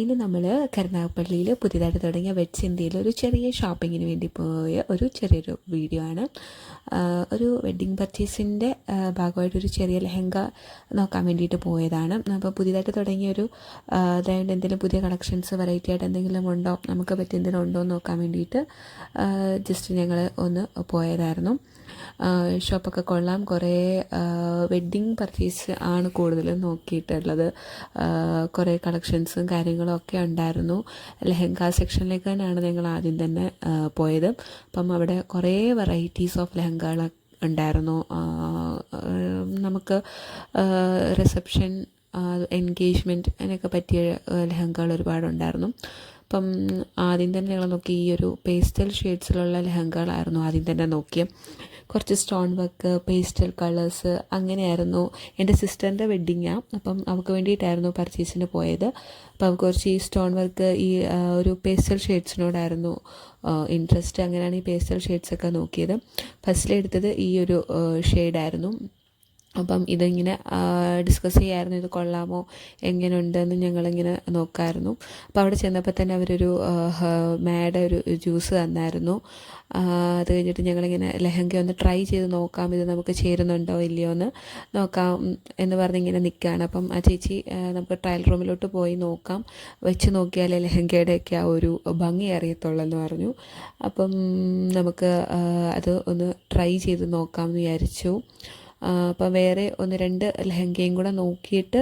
ഇന്ന് നമ്മൾ കരുനാഗപ്പള്ളിയിൽ പുതിയതായിട്ട് തുടങ്ങിയ വെറ്റ്സ് ഇന്ത്യയിൽ ഒരു ചെറിയ ഷോപ്പിങ്ങിന് വേണ്ടി പോയ ഒരു ചെറിയൊരു വീഡിയോ ആണ്. ഒരു വെഡ്ഡിങ് പർച്ചേസിന്റെ ഭാഗമായിട്ട് ഒരു ചെറിയ ലെഹങ്ക നോക്കാൻ വേണ്ടിയിട്ട് പോയതാണ്. അപ്പോൾ പുതിയതായിട്ട് തുടങ്ങിയ ഒരു അതായത് എന്തെങ്കിലും പുതിയ കളക്ഷൻസ് വെറൈറ്റി ആയിട്ട് എന്തെങ്കിലും ഉണ്ടോ നമുക്ക് പറ്റിയ എന്തെങ്കിലും ഉണ്ടോ എന്ന് നോക്കാൻ വേണ്ടിയിട്ട് ജസ്റ്റ് ഞങ്ങൾ ഒന്ന് പോയതായിരുന്നു. ഷോപ്പൊക്കെ കൊള്ളാം. കുറേ വെഡ്ഡിങ് പർച്ചേസ് ആണ് കൂടുതലും നോക്കിയിട്ടുള്ളത്. കുറേ കളക്ഷൻസും കാര്യങ്ങളും ഒക്കെ ഉണ്ടായിരുന്നു. ലെഹങ്ക സെക്ഷനിലേക്ക് തന്നെയാണ് ഞങ്ങൾ ആദ്യം തന്നെ പോയത്. അപ്പം അവിടെ കുറേ വെറൈറ്റീസ് ഓഫ് ലെഹങ്കകളൊക്കെ ഉണ്ടായിരുന്നു. നമുക്ക് റിസപ്ഷൻ എൻഗേജ്മെന്റ് അതിനൊക്കെ പറ്റിയ ലെഹങ്കകൾ ഒരുപാടുണ്ടായിരുന്നു. അപ്പം ആദ്യം തന്നെ ഞങ്ങൾ നോക്കി ഈ ഒരു പേസ്റ്റൽ ഷെയ്ഡ്സിലുള്ള ലെഹങ്കകളായിരുന്നു ആദ്യം തന്നെ നോക്കിയത് കുറച്ച് സ്റ്റോൺ വർക്ക് പേസ്റ്റൽ കളേഴ്സ് അങ്ങനെയായിരുന്നു. എന്റെ സിസ്റ്ററിന്റെ വെഡ്ഡിങ്ങാണ് അപ്പം അവൾക്ക് വേണ്ടിയിട്ടായിരുന്നു പർച്ചേസിന് പോയത്. അപ്പം അവൾക്ക് കുറച്ച് ഈ സ്റ്റോൺ വർക്ക് ഈ ഒരു പേസ്റ്റൽ ഷെയ്ഡ്സിനോടായിരുന്നു ഇൻട്രസ്റ്റ് അങ്ങനെയാണ് ഈ പേസ്റ്റൽ ഷെയ്ഡ്സൊക്കെ നോക്കിയത്. ഫസ്റ്റിലെടുത്തത് ഈ ഒരു ഷെയ്ഡായിരുന്നു അപ്പം ഇതിങ്ങനെ ഡിസ്കസ് ചെയ്യായിരുന്നു. ഇത് കൊള്ളാമോ? എങ്ങനെയുണ്ടെന്ന് ഞങ്ങളിങ്ങനെ നോക്കായിരുന്നു. അപ്പോൾ അവിടെ ചെന്നപ്പോൾ തന്നെ അവരൊരു മാഡ ഒരു ജ്യൂസ് തന്നായിരുന്നു. അത് കഴിഞ്ഞിട്ട് ഞങ്ങളിങ്ങനെ ലെഹങ്ക ഒന്ന് ട്രൈ ചെയ്ത് നോക്കാം. ഇത് നമുക്ക് ചേരുന്നുണ്ടോ ഇല്ലയോ എന്ന് നോക്കാം എന്ന് പറഞ്ഞിങ്ങനെ നിൽക്കുകയാണ്. അപ്പം ആ ചേച്ചി നമുക്ക് ട്രയൽ റൂമിലോട്ട് പോയി നോക്കാം. വെച്ച് നോക്കിയാലേ ലെഹങ്കയുടെയൊക്കെ ആ ഒരു ഭംഗി അറിയത്തുള്ളൂ എന്ന് പറഞ്ഞു. അപ്പം നമുക്ക് അത് ഒന്ന് ട്രൈ ചെയ്ത് നോക്കാം എന്ന് വിചാരിച്ചു. അപ്പം വേറെ ഒന്ന് രണ്ട് ലെഹങ്കയും കൂടെ നോക്കിയിട്ട്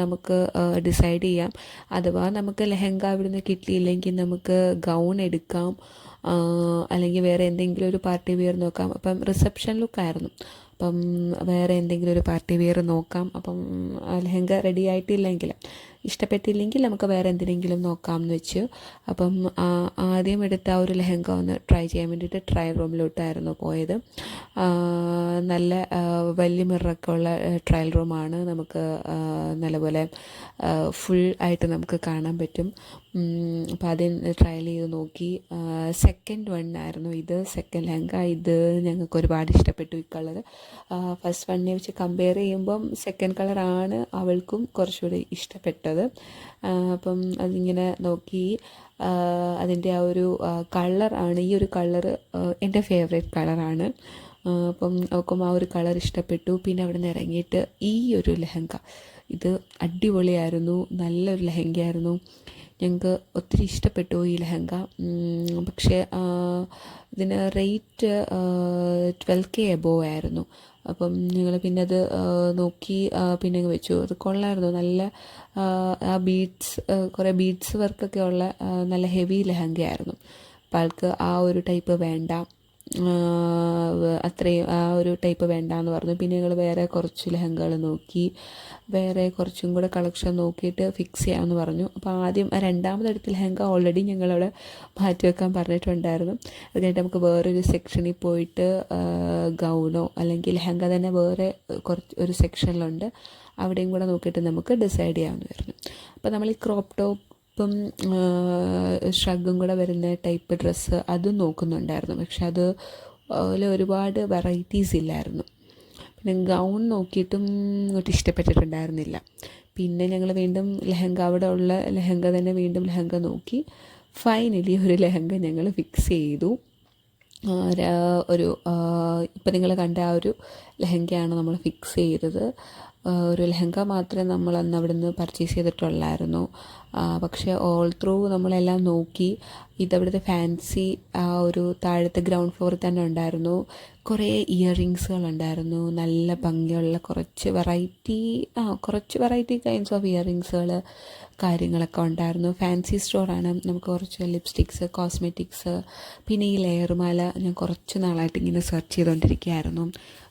നമുക്ക് ഡിസൈഡ് ചെയ്യാം. അഥവാ നമുക്ക് ലെഹങ്ക അവിടുന്ന് കിട്ടിയില്ലെങ്കിൽ നമുക്ക് ഗൗൺ എടുക്കാം അല്ലെങ്കിൽ വേറെ എന്തെങ്കിലും ഒരു പാർട്ടി വെയർ നോക്കാം. അപ്പം റിസപ്ഷൻ ലുക്കായിരുന്നു അപ്പം വേറെ എന്തെങ്കിലും ഒരു പാർട്ടി വെയർ നോക്കാം. അപ്പം ലെഹങ്ക റെഡി ആയിട്ടില്ലെങ്കിൽ ഇഷ്ടപ്പെട്ടില്ലെങ്കിൽ നമുക്ക് വേറെ എന്തിനെങ്കിലും നോക്കാമെന്ന് വെച്ചു. അപ്പം ആദ്യം എടുത്ത ആ ഒരു ലെഹങ്ക ഒന്ന് ട്രൈ ചെയ്യാൻ വേണ്ടിയിട്ട് ട്രയൽ റൂമിലോട്ടായിരുന്നു പോയത്. നല്ല വലിയ മിററൊക്കെ ഉള്ള ട്രയൽ റൂമാണ് നമുക്ക് നല്ലപോലെ ഫുൾ ആയിട്ട് നമുക്ക് കാണാൻ പറ്റും. അപ്പോൾ ആദ്യം ട്രയൽ ചെയ്ത് നോക്കി. സെക്കൻഡ് വൺ ആയിരുന്നു ഇത് സെക്കൻഡ് ലെഹങ്ക. ഇത് ഞങ്ങൾക്ക് ഒരുപാട് ഇഷ്ടപ്പെട്ടു ഈ കളർ ഫസ്റ്റ് വണ്ണിനെ വെച്ച് കമ്പയർ ചെയ്യുമ്പം സെക്കൻഡ് കളറാണ് അവൾക്കും കുറച്ചുകൂടി ഇഷ്ടപ്പെട്ടത്. ആ, അപ്പം അതിങ്ങനെ നോക്കി അതിന്റെ ആ ഒരു കളർ ആണ് ഈ ഒരു കളർ എന്റെ ഫേവറേറ്റ് കളറാണ്. അപ്പം അവൾക്കും ആ ഒരു കളർ ഇഷ്ടപ്പെട്ടു. പിന്നെ അവിടെ നിന്ന് ഇറങ്ങിയിട്ട് ഈ ഒരു ലെഹങ്ക ഇത് അടിപൊളിയായിരുന്നു നല്ലൊരു ലെഹങ്കയായിരുന്നു. ഞങ്ങൾക്ക് ഒത്തിരി ഇഷ്ടപ്പെട്ടു ഈ ലെഹങ്ക. പക്ഷേ ഇതിന് റേറ്റ് ട്വൽവ് കെ എബോവ് ആയിരുന്നു. അപ്പം ഞങ്ങൾ പിന്നെ അത് നോക്കി പിന്നെ അങ്ങ് വെച്ചു. അത് കൊള്ളായിരുന്നു. നല്ല ആ, ബീഡ്സ് കുറേ ബീഡ്സ് വർക്കൊക്കെ ഉള്ള നല്ല ഹെവി ലെഹങ്കയായിരുന്നു. അപ്പോൾ ആൾക്ക് ആ ഒരു ടൈപ്പ് വേണ്ട. അത്രയും ആ ഒരു ടൈപ്പ് വേണ്ടാന്ന് പറഞ്ഞു. പിന്നെ ഞങ്ങൾ വേറെ കുറച്ച് ലെഹങ്കകൾ നോക്കി വേറെ കുറച്ചും കൂടെ കളക്ഷൻ നോക്കിയിട്ട് ഫിക്സ് ചെയ്യാമെന്ന് പറഞ്ഞു. അപ്പോൾ ആദ്യം രണ്ടാമതെടുത്ത ലെഹങ്ക ഓൾറെഡി ഞങ്ങളവിടെ മാറ്റി വെക്കാൻ പറഞ്ഞിട്ടുണ്ടായിരുന്നു. അത് കഴിഞ്ഞിട്ട് നമുക്ക് വേറൊരു സെക്ഷനിൽ പോയിട്ട് ഗൗണോ അല്ലെങ്കിൽ ലെഹങ്ക തന്നെ വേറെ കുറച്ച് ഒരു സെക്ഷനിലുണ്ട് അവിടെയും കൂടെ നോക്കിയിട്ട് നമുക്ക് ഡിസൈഡ് ചെയ്യാമെന്ന് പറഞ്ഞു. അപ്പോൾ നമ്മൾ ഈ ക്രോപ്പ് ടോപ്പ് ഇപ്പം ഷ്രഗും കൂടെ വരുന്ന ടൈപ്പ് ഡ്രസ്സ് അതും നോക്കുന്നുണ്ടായിരുന്നു. പക്ഷെ അത് അതിൽ ഒരുപാട് വെറൈറ്റീസ് ഇല്ലായിരുന്നു. പിന്നെ ഗൗൺ നോക്കിയിട്ടും ഇങ്ങോട്ട് ഇഷ്ടപ്പെട്ടിട്ടുണ്ടായിരുന്നില്ല. പിന്നെ ഞങ്ങൾ വീണ്ടും ലെഹങ്ക അവിടെ ഉള്ള ലെഹങ്ക തന്നെ വീണ്ടും ലെഹങ്ക നോക്കി. ഫൈനലി ഒരു ലെഹങ്ക ഞങ്ങൾ ഫിക്സ് ചെയ്തു. ഒരു ഇപ്പം നിങ്ങൾ കണ്ട ആ ഒരു ലെഹങ്കയാണ് നമ്മൾ ഫിക്സ് ചെയ്തത്. ഒരു ലെഹങ്ക മാത്രമേ നമ്മൾ അന്ന് അവിടെ നിന്ന് പർച്ചേസ് ചെയ്തിട്ടുള്ളായിരുന്നു പക്ഷേ ഓൾ ത്രൂ നമ്മളെല്ലാം നോക്കി ഇതവിടുത്തെ ഫാൻസി ആ ഒരു താഴത്തെ ഗ്രൗണ്ട് ഫ്ലോറിൽ തന്നെ ഉണ്ടായിരുന്നു. കുറേ ഇയർ റിങ്സുകളുണ്ടായിരുന്നു നല്ല ഭംഗിയുള്ള കുറച്ച് വെറൈറ്റി ആ കുറച്ച് വെറൈറ്റി കൈൻഡ്സ് ഓഫ് ഇയർ റിങ്സുകൾ കാര്യങ്ങളൊക്കെ ഉണ്ടായിരുന്നു. ഫാൻസി സ്റ്റോറാണ് നമുക്ക് കുറച്ച് ലിപ്സ്റ്റിക്സ് കോസ്മെറ്റിക്സ് പിന്നെ ഈ ലെയർ മാല ഞാൻ കുറച്ച് നാളായിട്ട് ഇങ്ങനെ സെർച്ച് ചെയ്തുകൊണ്ടിരിക്കുകയായിരുന്നു.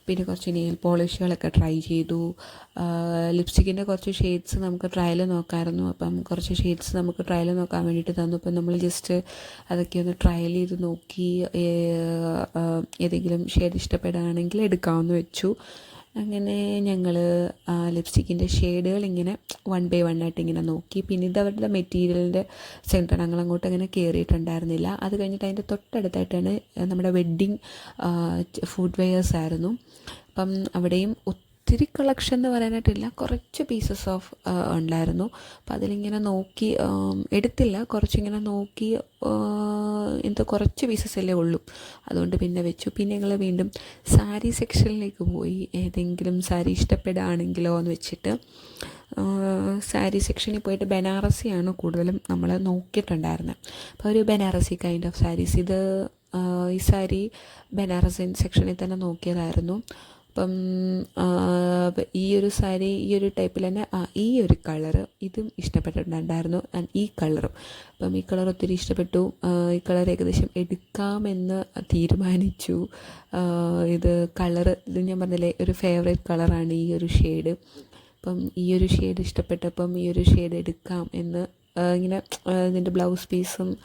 പിന്നെ കുറച്ച് നെയിൽ പോളിഷുകളൊക്കെ ട്രൈ ചെയ്തു. ലിപ്സ്റ്റിക്കിന്റെ കുറച്ച് ഷെയ്ഡ്സ് നമുക്ക് ട്രയൽ നോക്കാമായിരുന്നു അപ്പം കുറച്ച് ഷെയ്ഡ്സ് നമുക്ക് ട്രയൽ നോക്കാൻ വേണ്ടിയിട്ട് തന്നു. അപ്പം നമ്മൾ ജസ്റ്റ് അതൊക്കെ ഒന്ന് ട്രയൽ ചെയ്ത് നോക്കി ഏതെങ്കിലും ഷെയ്ഡ് ഇഷ്ടപ്പെടുകയാണെങ്കിൽ എടുക്കാമെന്ന് വെച്ചു. അങ്ങനെ ഞങ്ങൾ ലിപ്സ്റ്റിക്കിന്റെ ഷെയ്ഡുകൾ ഇങ്ങനെ വൺ ബൈ വൺ ആയിട്ട് ഇങ്ങനെ നോക്കി. പിന്നെ ഇത് അവരുടെ മെറ്റീരിയലിന്റെ സെന്റർ ഞങ്ങൾ അങ്ങോട്ട് അങ്ങനെ കയറിയിട്ടുണ്ടായിരുന്നില്ല അത് കഴിഞ്ഞിട്ട് അതിന്റെ തൊട്ടടുത്തായിട്ടാണ് നമ്മുടെ വെഡ്ഡിങ് ഫുഡ് വെയേഴ്സ് ആയിരുന്നു. അപ്പം അവിടെയും ഒത്തിരി കളക്ഷൻ എന്ന് പറയാനായിട്ടില്ല. കുറച്ച് പീസസ് ഓഫ് ഉണ്ടായിരുന്നു. അപ്പോൾ അതിലിങ്ങനെ നോക്കി എടുത്തില്ല. കുറച്ചിങ്ങനെ നോക്കി എന്തോ കുറച്ച് പീസസ് അല്ലേ ഉള്ളൂ. അതുകൊണ്ട് പിന്നെ വെച്ചു. പിന്നെ ഞങ്ങൾ വീണ്ടും സാരി സെക്ഷനിലേക്ക് പോയി. ഏതെങ്കിലും സാരി ഇഷ്ടപ്പെടുകയാണെങ്കിലോ എന്ന് വെച്ചിട്ട് സാരി സെക്ഷനിൽ പോയിട്ട് ബനാറസിയാണ് കൂടുതലും നമ്മൾ നോക്കിയിട്ടുണ്ടായിരുന്നത് അപ്പോൾ ഒരു ബനാറസി കൈൻഡ് ഓഫ് സാരീസ് ഇത് ഈ സാരി ബനാറസിൻ സെക്ഷനിൽ തന്നെ നോക്കിയതായിരുന്നു. അപ്പം ഈ ഒരു സാരി ഈ ഒരു ടൈപ്പിൽ തന്നെ ആ ഈ ഒരു കളറ് ഇതും ഇഷ്ടപ്പെട്ടിട്ടുണ്ടായിരുന്നു. ആൻഡ് ഈ കളറും. അപ്പം ഈ കളർ ഒത്തിരി ഇഷ്ടപ്പെട്ടു. ഈ കളർ ഏകദേശം എടുക്കാമെന്ന് തീരുമാനിച്ചു. ഇത് കളറ് ഇത് ഞാൻ പറഞ്ഞില്ലേ ഒരു ഫേവറേറ്റ് കളറാണ് ഈ ഒരു ഷെയ്ഡ്. അപ്പം ഈ ഒരു ഷെയ്ഡ് ഇഷ്ടപ്പെട്ടപ്പം ഈ ഒരു ഷെയ്ഡ് എടുക്കാം എന്ന് ഇങ്ങനെ ഇതിന്റെ ബ്ലൗസ് പീസും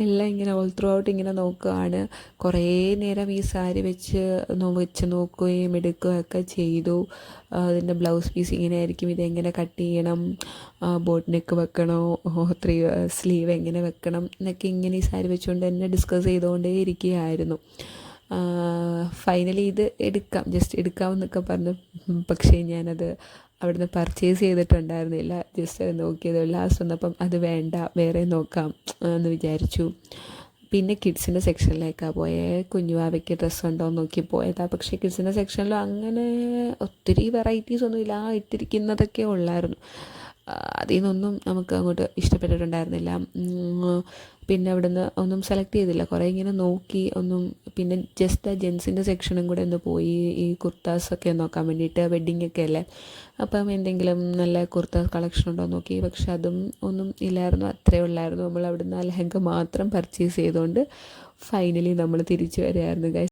എല്ലാം ഇങ്ങനെ ഓൾ ത്രൂ ഔട്ട് ഇങ്ങനെ നോക്കുകയാണ് കുറേ നേരം ഈ സാരി വെച്ച് വെച്ച് നോക്കുകയും എടുക്കുകയും ഒക്കെ ചെയ്തു. അതിന്റെ ബ്ലൗസ് പീസ് ഇങ്ങനെ ആയിരിക്കും ഇതെങ്ങനെ കട്ട് ചെയ്യണം? ബോട്ട് നെക്ക് വെക്കണോ? ത്രീ സ്ലീവ് എങ്ങനെ വെക്കണം? എന്നൊക്കെ ഇങ്ങനെ ഈ സാരി വെച്ചുകൊണ്ട് തന്നെ ഡിസ്കസ് ചെയ്തുകൊണ്ടേ ഇരിക്കുകയായിരുന്നു. ഫൈനലി ഇത് എടുക്കാം. ജസ്റ്റ് എടുക്കാമെന്നൊക്കെ പറഞ്ഞു. പക്ഷേ ഞാനത് അവിടുന്ന് പർച്ചേസ് ചെയ്തിട്ടുണ്ടായിരുന്നില്ല. ജസ്റ്റ് അത് നോക്കിയത് ലാസ്റ്റ് വന്നപ്പം അത് വേണ്ട വേറെ നോക്കാം എന്ന് വിചാരിച്ചു. പിന്നെ കിഡ്സിന്റെ സെക്ഷനിലേക്കാണ് പോയേ. കുഞ്ഞുവാവയ്ക്ക് ഡ്രസ്സ് ഉണ്ടോ നോക്കി പോയതാ. പക്ഷേ കിഡ്സിന്റെ സെക്ഷനിലും അങ്ങനെ ഒത്തിരി വെറൈറ്റീസ് ഒന്നുമില്ല. ആ ഇട്ടിരിക്കുന്നതൊക്കെ ഉള്ളായിരുന്നു. അതിൽ നിന്നൊന്നും നമുക്ക് അങ്ങോട്ട് ഇഷ്ടപ്പെട്ടിട്ടുണ്ടായിരുന്നില്ല. പിന്നെ അവിടുന്ന് ഒന്നും സെലക്ട് ചെയ്തില്ല. കുറേ ഇങ്ങനെ നോക്കി ഒന്നും പിന്നെ ജസ്റ്റ് ആ ജെൻസിന്റെ സെക്ഷനും കൂടെ ഒന്ന് പോയി ഈ കുർത്താസൊക്കെ നോക്കാൻ വേണ്ടിയിട്ട് വെഡ്ഡിങ് ഒക്കെ അല്ലേ? അപ്പം എന്തെങ്കിലും നല്ല കുർത്ത കളക്ഷൻ ഉണ്ടോ നോക്കി. പക്ഷെ അതും ഒന്നും ഇല്ലായിരുന്നു. അത്രേ ഉള്ളായിരുന്നു. നമ്മൾ അവിടുന്ന് ആ ലെഹങ്ക മാത്രം പർച്ചേസ് ചെയ്തുകൊണ്ട് ഫൈനലി നമ്മൾ തിരിച്ചു വരികയായിരുന്നു